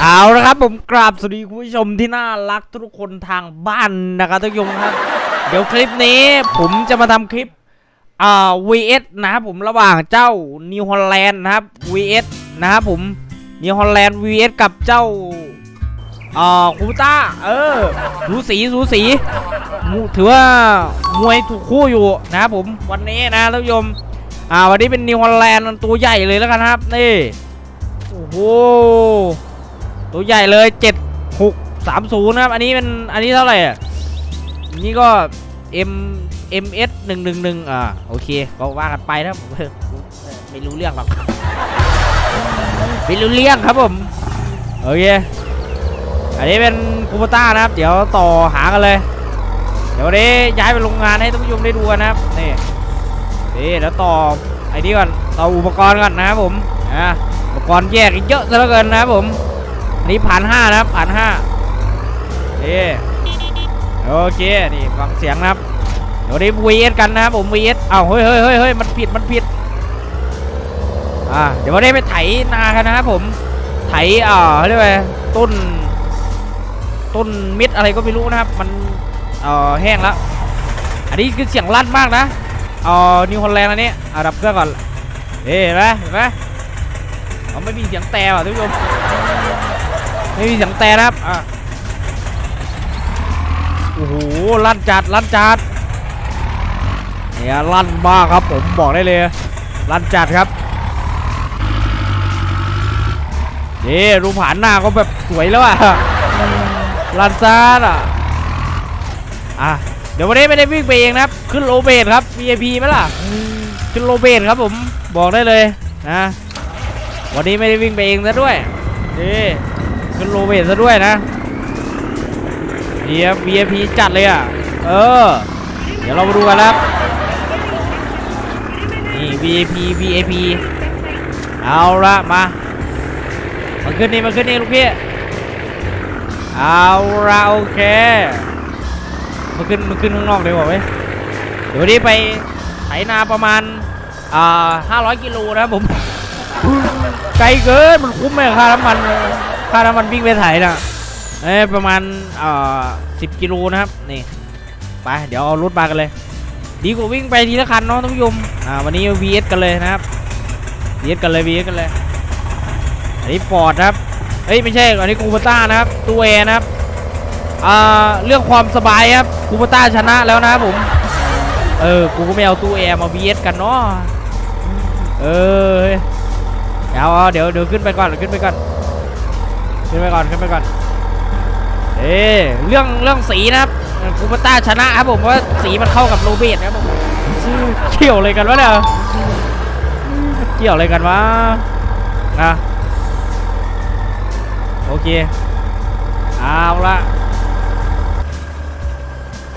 เอาละครับผมกราบสวัสดีคุณผู้ชมที่น่ารักทุกคนทางบ้านนะครับทุกยงครับ เดี๋ยวคลิปนี้ผมจะมาทำคลิปอ่า vs นะครับผมระหว่างเจ้านิวฮอลแลนด์นะครับ vs นะครับผมนิวฮอลแลนด์ vs กับเจ้าอ่าคูต้า เออสูสีสูสีมูถือว่ามวยถูกคู่อยู่นะครับผมวันนี้นะท่านผู้ชมอ่าวันนี้เป็นนิวฮอลแลนด์ตัวใหญ่เลยแล้วกันครับนี่โอ้โห ตัวใหญ่เลยเจ็ดหกสามศูนย์นะครับ อันนี้เป็นอันนี้เท่าไหร่อะอันนี่ก็ M M S หนึ่งหนึ่งหนึ่งอ่าโอเคก็ว่ากันไปนะผมไม่รู้เรื่องหรอกไม่รู้เรื่องครับผมโอเคอันนี้เป็นคูปต้านะครับ เดี๋ยวต่อหากันเลย เดี๋ยววันนี้ย้ายไปโรงงานให้ท่านผู้ชมได้ดูกันนะครับนี่นี่เดี๋ยวต่อไอ้นี่ก่อนต่ออุปกรณ์ก่อนนะครับผมอ่าอุปกรณ์แยกเยอะซะเหลือเกินนะครับผม นนี้ผ่านห้านะครับผ่านห้าเอโอเคนี่ฟังเสียงนะครับเดี๋ยวนี้ VS กันนะครับผม VS อ้าเฮ้ยเฮ้ยเฮ้ยเฮ้ยมันผิดมันผิดอ่าเดี๋ยววันนี้ไปไถนากันนะครับผมไถอ่าเรียกว่าต้นต้นม็ดอะไรก็ไม่รู้นะครับมันเอ่อแห้งแล้วอันนี้คือเสียงลั่นมากนะเอ่อนิวฮอลแลนด์อันนี้อ่าดับเครื่องก่อนเอ๊ะเห็นไหมเห็นไหมเขาไม่มีเสียงแต่ว่ะท่านผู้ชม ไม่มีเสียงแต่นะครับอะโอ้โหลั่นจัดลั่นจัดเนี่ยลั่นมากครับผมบอกได้เลยลั่นจัดครับนี่รูปผ่านหน้าก็แบบสวยแล้วอะลั่นจัดอะอะเดี๋ยววันนี้ไม่ได้วิ่งไปเองนะครับ ขึ้นโลเบทครับ VIP ไหมล่ะขึ้นโลเบทครับผมบอกได้เลยนะวันนี้ไม่ได้วิ่งไปเองซะด้วยนี่ ขึ้นโลเวทซะด้วยนะเดีย VIP จัดเลยอะ เออ เดี๋ยวเรามาดูกันนะครับ นี่ VIP VIP เอาละมามาขึ้นนี่มาขึ้นนี่ลูกพี่ เอาละโอเคมาขึ้นมาขึ้นข้างนอกเลยบอกไหมเดี๋ยววันนี้ไปไถนาประมาณอ่า500 กิโลนะครับผม ไกลเกินมันคุ้มไหมค่าน้ำมันค่าน้ำมันวิ่งไปไถน่ะเอ้ประมาณเอ่อสิบกิโลนะครับนี่ไปเดี๋ยวเอารถมากันเลย ดีกว่าวิ่งไปทีละคันเนาะท่านผู้ชมอ่าวันนี้ VS กันเลยนะครับ VS กันเลย VS กันเลยอันนี้ฟอร์ดครับเฮ้ยไม่ใช่อันนี้คูปต้านะครับตัวแอร์นะครับอ่าเรื่องความสบายครับคูปต้าชนะแล้วนะครับผมเออกูก็ไม่เอาตู้แอร์มา VS กันเนาะเออ เดี๋ยวเอาเดี๋ยวเดี๋ยวขึ้นไปก่อนขึ้นไปก่อนขึ้นไปก่อนขึ้นไปก่อนเอ้เรื่องเรื่องสีนะครับคูปต้าชนะครับผมว่าสีมันเข้ากับโรเบิร์ตครับผมเกี่ยวอะไรกันวะเนี่ยเกี่ยวอะไรกันวะนะโอเคเอาละ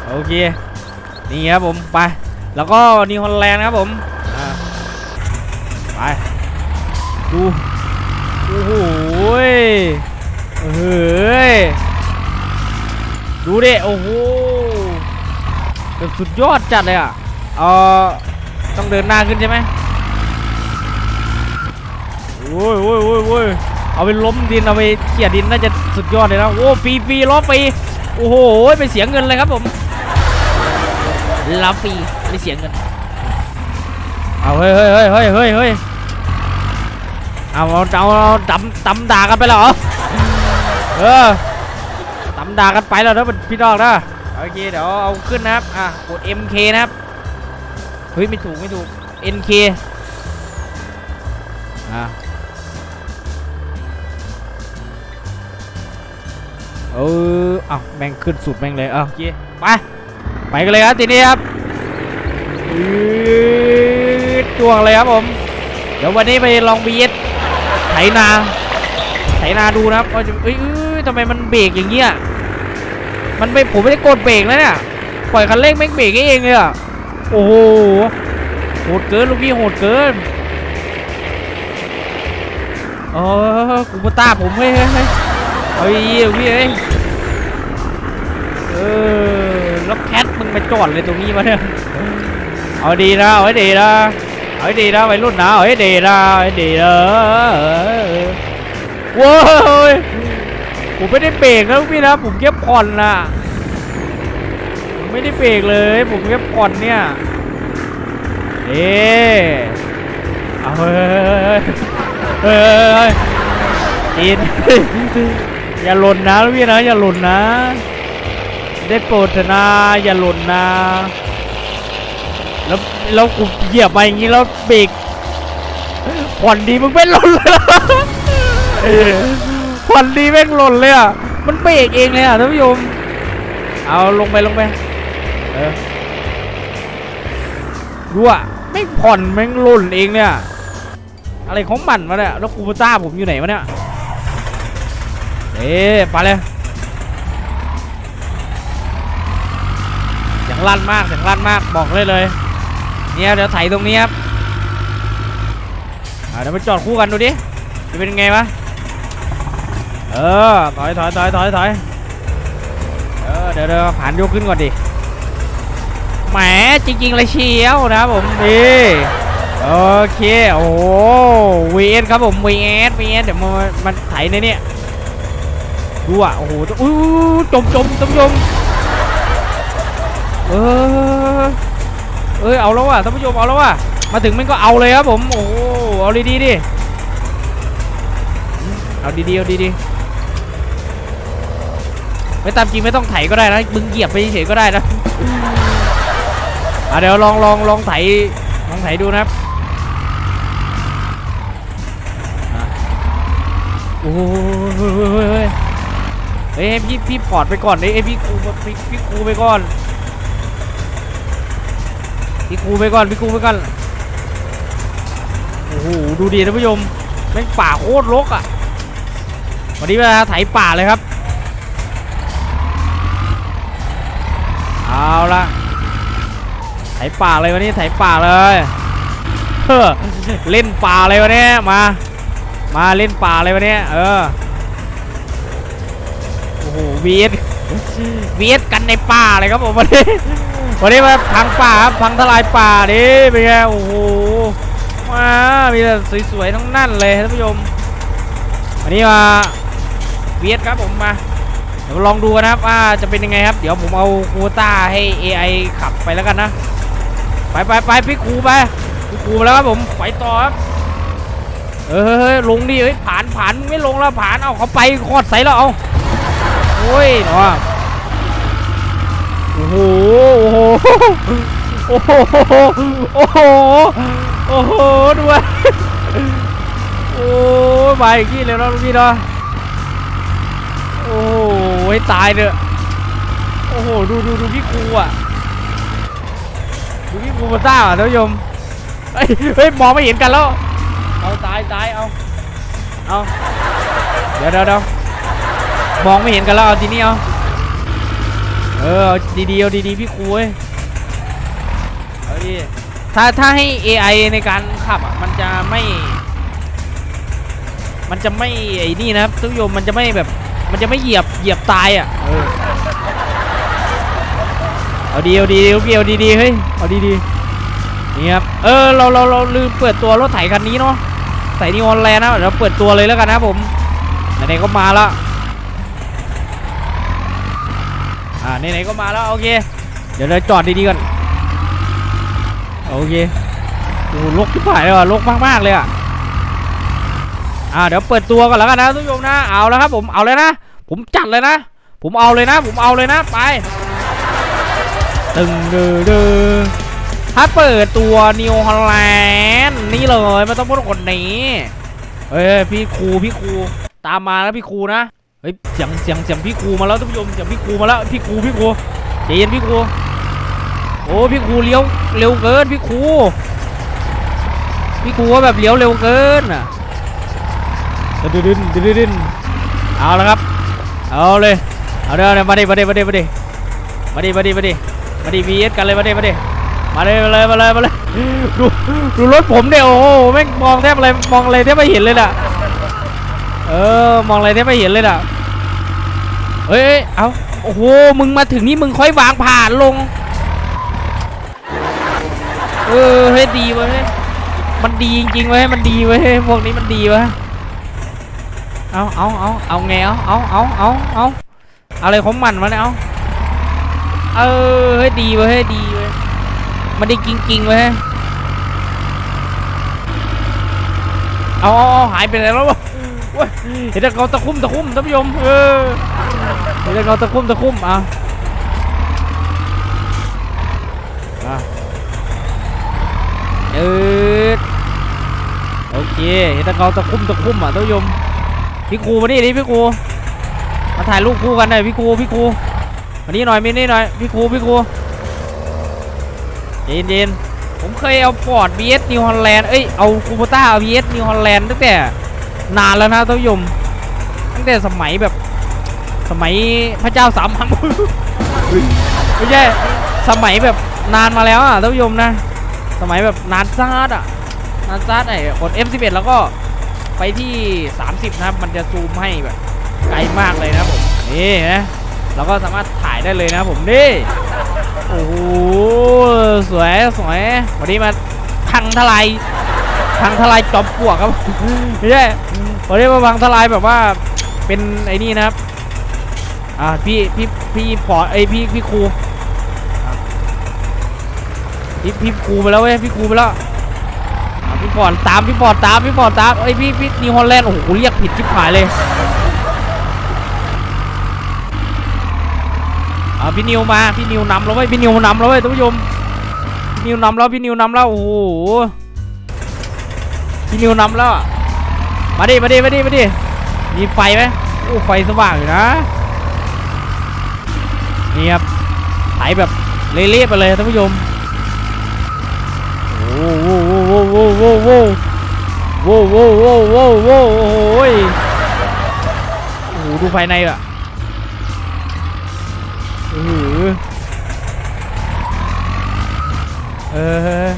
โอเคนี่ครับผมไป แล้วก็นิวฮอลแลนด์ครับผมไป ดู โอ้โหยเฮ้ย ดูดิโอ้โหแบบสุดยอดจัดเลยอะ เออต้องเดินหน้าขึ้นใช่ไหมโอ้ยโอ้ยโอ้ยโอ้ยเอาไปล้มดิน เอาไปเขี่ยดินน่าจะสุดยอดเลยนะ โอ้ฟรีฟรีล้อฟรีโอ้โหไปเสียเงินเลยครับผมล้อฟรีไม่เสียเงิน เอาเฮ้ยเฮ้ยเฮ้ยเฮ้ยเฮ้ย เอาเอาเอาตำตำด่ากันไปเหรอเออตำด่ากันไปแล้วนะพี่น้องนะโอเคเดี๋ยวเอาขึ้นนะครับอะกด MK นะครับเฮ้ยไม่ถูกไม่ถูก NK อะเออเอาแม่งขึ้นสุดแม่งเลยเอาโอเคไปไปกันเลยครับทีนี้ครับอืดจ้วงเลยครับผม เดี๋ยววันนี้ไปลองบีเอส ไถนาไถนาดูนะครับว่าจะเอ้ยอยทำไมมันเบรกอย่างเงี้ยมันไม่ผมไม่ได้กดเบรกนะเนี่ยปล่อยคันเร่งแม่งเบรกเองเลยอะโอ้โหโหดเกินลูกพี่โหดเกินเออกูมาตาผมเฮ้ยเฮ้ยเฮ้ยเฮ้ยลูกพี่เฮ้ยเออแล้วแคทมึงมาจอดเลยตรงนี้มาเนี่ยเอาดีนะเอาให้ดีนะ เอาให้ดีนะวัยรุ่นนะเอาให้ดีนะเอาให้ดีนะโว้ยผมไม่ได้เบรกนะพี่นะผมแค่ผ่อนนะผมไม่ได้เบรกเลย ผมแค่ผ่อนเนี่ยเอ๊เอาเฮ้ยเฮ้ยเฮ้ยจีนอย่าหล่นนะพี่นะอย่าหล่นนะ ได้โปรดเถนะอย่าหล่นนะ แล้วแล้วกูเหยียบไปอย่างงี้แล้วเบรกผ่อนดีมึงไม่หล่นเลยเหรอผ่อนดีแม่งหล่นเลยอะมันเบรกเองเลยอะท่านผู้ชมเอาลงไปลงไปเออดูอะแม่งผ่อนแม่งหล่นเองเนี่ยอะไรของมันวะเนี่ยแล้วคูปต้าผมอยู่ไหนวะเนี่ยเอ๊ะไปเลยเสียงลั่นมากเสียงลั่นมากบอกเลยเลย เนี่ยเดี๋ยวไถตรงนี้ครับเดี๋ยวไปจอดคู่กันดูดิจะเป็นไงวะเออถอยถอยถอยถอยถอยเออเดี๋ยวเดี๋ยวผ่านยกขึ้นก่อนดิแหมจริงๆเลยเชียวนะครับผมนี่โอเคโอ้โห VS ครับผม VS VS เดี๋ยวมันมันไถในเนี่ยดูอะโอ้โหอุ้จมจมจมจมเออ เอ้ยเอาแล้วว่ะท่านผู้ชมเอาแล้วว่ะมาถึงมันก็เอาเลยครับผมโอ้เอาดีๆดิเอาดีๆเอาดีๆไม่ตามจริงไม่ต้องไถก็ได้นะมึงเหยียบไปเฉยก็ได้นะอะเดี๋ยวลองลองลองไถลองไถดูนะครับโอ้ยเฮ้ยพี่พี่พอร์ตไปก่อนดิเอ้ยพี่ครูพี่พี่ครูไปก่อน พี่ครูไปก่อนพี่ครูไปก่อนโอ้โหดูดีท่านผู้ชมแม่งป่าโคตรรกอะวันนี้เวลาไถป่าเลยครับเอาละไถป่าเลยวันนี้ไถป่าเลยเฮ้อเล่นป่าเลยวันนี้มา มาเล่นป่าเลยวันนี้เออโอ้โหวีเอสวีเอสกันในป่าเลยครับผมวันนี้ วันนี้มาพังป่าครับพังทลายป่าดิเป็นไงโอ้โหมามีแต่สวยๆทั้งนั้นเลยท่านผู้ชมวันนี้มาเวียดครับผมมาเดี๋ยวลองดูกันนะครับว่าจะเป็นยังไงครับ เดี๋ยวผมเอาควต้าให้ AI ขับไปแล้วกันนะ ไปไปไปพี่ครูไปพี่ครูแล้วครับผมไปต่อครับเออเฮ้ยลงดิเฮ้ยผ่านผ่านไม่ลงแล้วผ่านเอาเขาไปคอดใส่แล้วเอาโอ้ยเนาะโอ้โห โอ้โหโอ้โห โอ้โห โอ้โหด้วย โอ้มาอีกที่เลยเนาะลูกพี่เนาะ โอ้โหตายเถอะโอ้โห ดูดูดูพี่ครูอะ ดูพี่ครูมาซ่าอะท่านผู้ชมเฮ้ยเฮ้ยมองไม่เห็นกันแล้ว เอาตายตายเอาเอาเดี๋ยวเดี๋ยวเดี๋ยวมองไม่เห็นกันแล้วเอาทีนี้เอา เออเอาดีๆเอาดีๆพี่ครูเว้ย เอาดิถ้าถ้าให้ AI ในการขับอะมันจะไม่ มันจะไม่ไอ้นี่นะครับทุกโยมมันจะไม่แบบ มันจะไม่เหยียบเหยียบตายอะเออเอาดีเอาดีโอเคเอาดีดีเฮ้ยเอาดีดีนี่ครับเออเราเราเราลืมเปิดตัวรถไถคันนี้เนาะใส่นี่ออนแลนด์นะเดี๋ยวเปิดตัวเลยแล้วกันนะผมไหนๆก็มาแล้วอ่าไหนๆก็มาแล้วโอเค เดี๋ยวเราจอดดีๆก่อน โอเคโอ้ลกที่ผ่านเลยว่ะลกมากๆเลยอะอ่าเดี๋ยวเปิดตัวก่อนแล้วกันนะทุกผู้ชมนะเอาแล้วครับผมเอาเลยนะ ผมจัดเลยนะ ผมเอาเลยนะ ผมเอาเลยนะไปตึงเดือเดือถ้าเปิดตัวนิวฮอลแลนด์นี่เลยไม่ต้องพูดคนนี้เฮ้ยพี่ครูพี่ครูตามมาแล้วพี่ครูนะเฮ้ยเสียงเสียงเสียงพี่ครูมาแล้วท่านผู้ชมเสียงพี่ครูมาแล้วพี่ครูพี่ครูใจเย็นพี่ครู อ้พี่ครูเลี้ยวเร็วเกินพี่ครูพี่ครูว่าแบบเลี้ยวเร็วเกินอะดึนดึนดึนดึนดึนเอาละครับเอาเลยเอาเดี๋ยวมาดิมาดิมาดิมาดิมาดิมาดิมาดิมาดิวีเอสกันเลยมาดิมาดิมาเลยมาเลยมาเลยมาเลยดูดูรถผมเนี่ยโอ้โหแม่งมองแทบอะไรมองอะไรแทบไม่เห็นเลยน่ะเออมองอะไรแทบไม่เห็นเลยน่ะเฮ้ยเอ้ยเอาโอ้โหมึงมาถึงนี่มึงค่อยวางผ่านลง เออเฮ้ยดีเว้ยมันดีจริงๆเว้ยมันดีเว้ยพวกนี้มันดีเว้ยเอาเอาเอาเอาไงเอาเอาเอาเอาเอาอะไรของมันวะเนี่ยเอาเออเฮ้ยดีเว้ยเฮ้ดีเว้ยมันได้กิงกิงๆเว้ยเอาเอหายไปไหนแล้ววะเว้ยเห็นแต่เขาตะคุ่มตะคุ่มท่านผู้ชมเออเห็นแต่เขาตะคุ่มตะคุ่มอะ เออโอเค เห็นแต่เขาตะคุ่มตะคุ่มอะท่านผู้ชมพี่ครูมานี่ดิพี่ครูมาถ่ายรูปคู่กันหน่อยพี่ครูพี่ครูมานี่หน่อยมานี่หน่อยพี่ครูพี่ครูเย็นเย็นผมเคยเอาฟอร์ด BS New Holland เอ้ยเอาคูปต้า BS New Holland ตั้งแต่นานแล้วนะท่านผู้ชมตั้งแต่สมัยแบบสมัยพระเจ้าสามพันไม่ใช่สมัยแบบนานมาแล้วอะท่านผู้ชมนะ สมัยแบบนานซาดอะนานซาดไอ้กด F11 แล้วก็ไปที่ 30 นะครับ มันจะซูมให้แบบไกลมากเลยนะผม นี่นะเราก็สามารถถ่ายได้เลยนะผมนี่ โอ้โห สวยสวย วันนี้มาพังทลายพังทลายจอมปลวกครับไม่ใช่วันนี้มาพังทลายแบบว่าเป็นไอ้นี่นะครับ อ่าพี่พี่พี่ปอดไอพี่พี่ครู พี่พี่ครูไปแล้วเว้ยพี่ครูไปแล้วพี่ปอดตามพี่ปอดตามพี่ปอดตามไอยพี่พี่นิวฮอลแลนด์โอ้โหเรียกผิดชิบหายเลยอ่าพี่นิวมาพี่นิวนำแล้วเว้พี่นิวนำแล้วเว้ท่านผู้ชมพี่นิวนำแล้วพี่นิวนำแล้วโอ้โหพี่นิวนำแล้วมาดิมาดิมาดิมาดิมีไฟไหมโอ้ไฟสว่างอยู่นะนี่ครับไถแบบเละๆไปเลยท่านผู้ชม โอ้โหโว้โว้โว้โว้โว้โว้โว้โว้โว้โอ้ยโอ้โหดูภายในอะเออเออ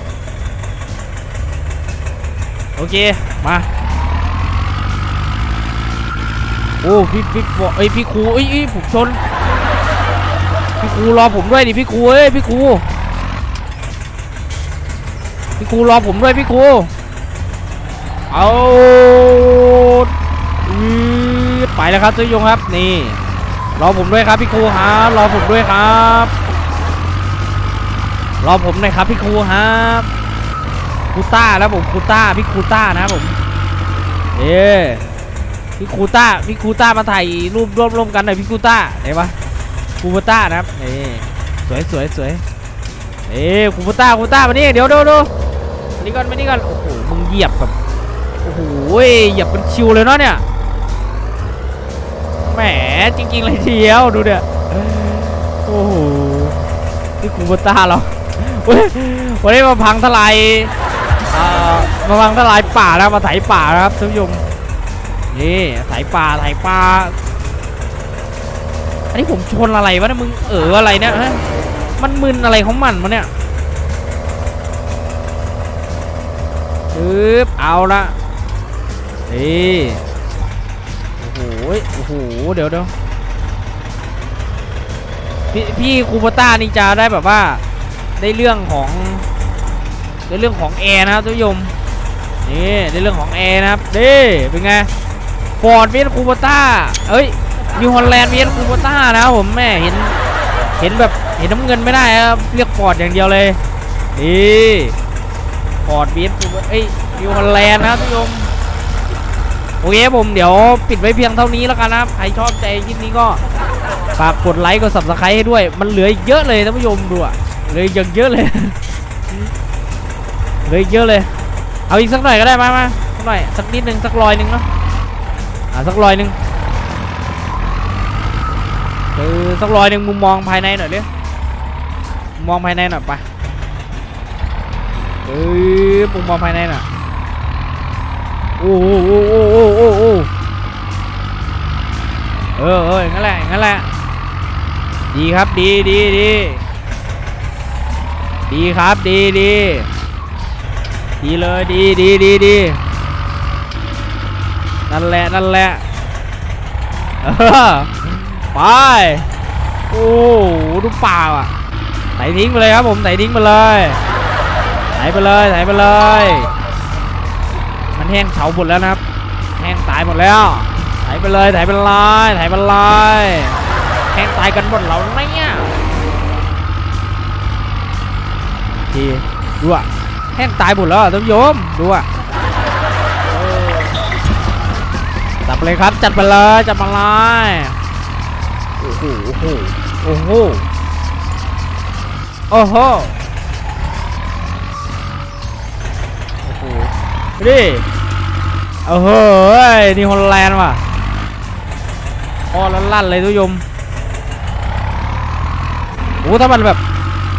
โอเค มาโอ้พี่พี่บอกเอ้ยพี่ครูเอ้ยเอ้ยผมชน พี่ครูรอผมด้วยดิพี่ครูเอ้ยพี่ครู พี่ครูรอผมด้วยพี่ครูเอาอืดไปแล้วครับตัวยงครับนี่รอผมด้วยครับพี่ครูครับรอผมด้วยครับรอผมหน่อยครับพี่ครูครับครูต้าแล้วผมครูต้าพี่ครูต้านะผมเอ๊พี่ครูต้าพี่ครูต้ามาถ่ายรูปร่วมร่วมกันหน่อยพี่ครูต้าเห็นปะครูต้านะครับนี่สวยสวยสวยเอ๊ครูต้าครูต้ามานี่เดี๋ยวดี๋ยวเดี๋ยวมา นี่ก่อนไมานี่ก่อนโอ้โหมึงเหยียบแบบโอ้โหเหยียบเป็นชิวเลยเนาะเนี่ยแหมจริงๆเลยทีเดียวดูเดี๋ยโอ้โหนี่คูบต้าเราวันนี้มาพังทลายมาพังทลายป่านะมาไถป่านะครับท่านผู้ชมนี่ไถป่าไถป่าอันนี้ผมชนอะไรวะเนี่ยมึงเอออะไรเนี่ยมันมึนอะไรของมันวะเนี่ย ปึ๊บเอาละนี่โอ้โหโอ้โหเดี๋ยวเดี๋ยวพี่พี่คูปต้านี่จะได้แบบว่าได้เรื่องของได้เรื่องของแอร์นะครับท่านผู้ชมนี่ได้เรื่องของแอร์นะครับนี่เป็นไงฟอร์ดเวียนคูปต้าเอ้ยนิวฮอลแลนด์เวียนคูปต้านะผมแม่เห็นเห็นแบบเห็นน้ำเงินไม่ได้ครับเรียกฟอร์ดอย่างเดียวเลยนี่ ฟอร์ดบีทเอ้ยนิวฮอลแลนด์นะครับทุกผู้ชมโอเคผมเดี๋ยวปิดไว้เพียงเท่านี้แล้วกันนะครับ ใครชอบใจคลิปนี้ก็ฝากกดไลค์กด subscribe ให้ด้วย มันเหลืออีกเยอะเลยท่านผู้ชมดูอะเหลืออีกอย่างเยอะเลยเหลือเยอะเลย เอาอีกสักหน่อยก็ได้มามาสักหน่อยสักนิดหนึ่งสักรอยหนึ่งเนาะอ่าสักรอยหนึ่งเออสักรอยหนึ่งมุมมองภายในหน่อยดิมุมมองภายในหน่อยไป เอ้ยปุ่มมองภายในน่ะ โอ้โหโอ้โหโอ้โหโอ้โหเออเอออย่างนั้นแหละอย่างนั้นแหละ ดีครับดีดีดีดีครับดีดีดีเลยดีดีดีดีนั่นแหละนั่นแหละไปโอ้ดูป่าอะใส่ทิ้งไปเลยครับผมใส่ทิ้งไปเลย ไถไปเลยไถไปเลย มันแห้งเฉาหมดแล้วนะครับ แห้งตายหมดแล้วไถถ่ายไปเลยถ่ายไปเลยถ่ายไปเลยแข่งตายกันหมดแล้วเนี่ยทีดูอะแห้งตายหมดแล้วท่านผู้ชมดูอะจับเลยครับจัดไปเลยจับมาเลยโอ้โหโอ้โหโอ้โหโอ้โห ดิโอ้โหเฮ้ยนี่ฮอลแลนด์ว่ะพอล้วลั่นเลยทุกยมโอ้ถ้ามันแบบ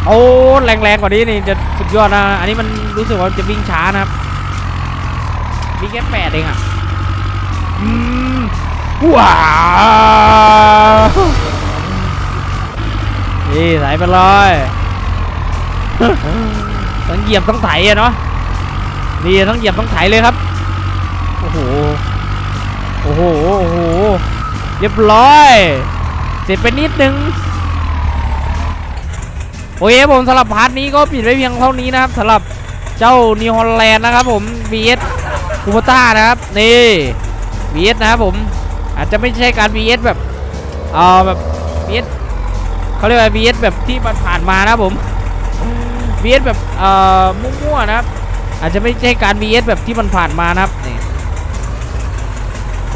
เอาแรงๆกว่านี้นี่จะสุดยอดนะ อันนี้มันรู้สึกว่าจะวิ่งช้านะครับวิ่งแค่แปดเองอะอืมว้าวนี่ไหลไปเลยต้องเหยียบต้องไถอะเนาะ นี่ต้องเหยียบต้องไถเลยครับ โอ้โห โอ้โห โอ้โห เรียบร้อย เสร็จไปนิดนึง โอเคผมสำหรับพาร์ทนี้ก็ปิดไว้เพียงเท่านี้นะครับสำหรับเจ้านิวฮอลแลนด์นะครับผม VS คูปต้านะครับ นี่ VS นะครับผม อาจจะไม่ใช่การ VS แบบเอ่อแบบ VS เขาเรียกว่า VS แบบที่มันผ่านมานะครับผม VS แบบเอ่อมั่วๆนะครับ อาจจะไม่ใช่การ VS แบบที่มันผ่านมานะครับนี่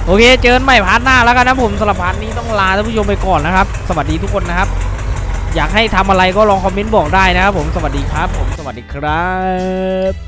โอเค เจอกันใหม่พาร์ทหน้าแล้วกันนะผมสำหรับพาร์ทนี้ต้องลาท่านผู้ชมไปก่อนนะครับ สวัสดีทุกคนนะครับ อยากให้ทำอะไรก็ลองคอมเมนต์บอกได้นะครับผมสวัสดีครับ ผมสวัสดีครับ